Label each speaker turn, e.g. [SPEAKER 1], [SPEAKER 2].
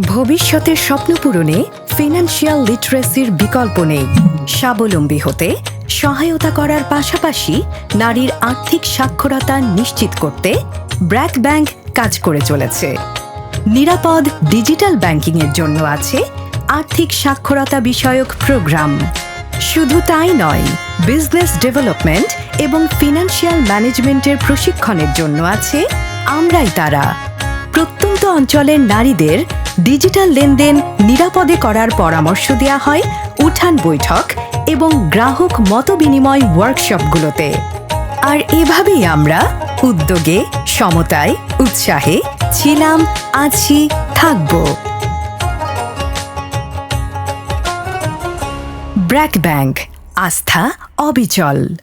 [SPEAKER 1] ভবিষ্যতের স্বপ্ন পূরণে ফিনান্সিয়াল লিটারেসির বিকল্প নেই। স্বাবলম্বী হতে, সহায়তা করার পাশাপাশি নারীর আর্থিক সাক্ষরতা নিশ্চিত করতে ব্র্যাক ব্যাংক কাজ করে চলেছে। নিরাপদ ডিজিটাল ব্যাংকিংয়ের জন্য আছে আর্থিক সাক্ষরতা বিষয়ক প্রোগ্রাম। শুধু তাই নয় বিজনেস ডেভেলপমেন্ট এবং ফিনান্সিয়াল ম্যানেজমেন্টের প্রশিক্ষণের জন্য আছে আমরাই তারা। প্রত্যন্ত অঞ্চলের নারীদের ডিজিটাল লেনদেন নিরাপদে করার পরামর্শ দেওয়া হয় উঠান বৈঠক এবং গ্রাহক মতবিনিময় ওয়ার্কশপগুলোতে। আর এভাবেই আমরা উদ্যোগে, সমতায়, উৎসাহে ছিলাম, আছি, থাকব। ব্র্যাক ব্যাংক, আস্থা, অবিচল।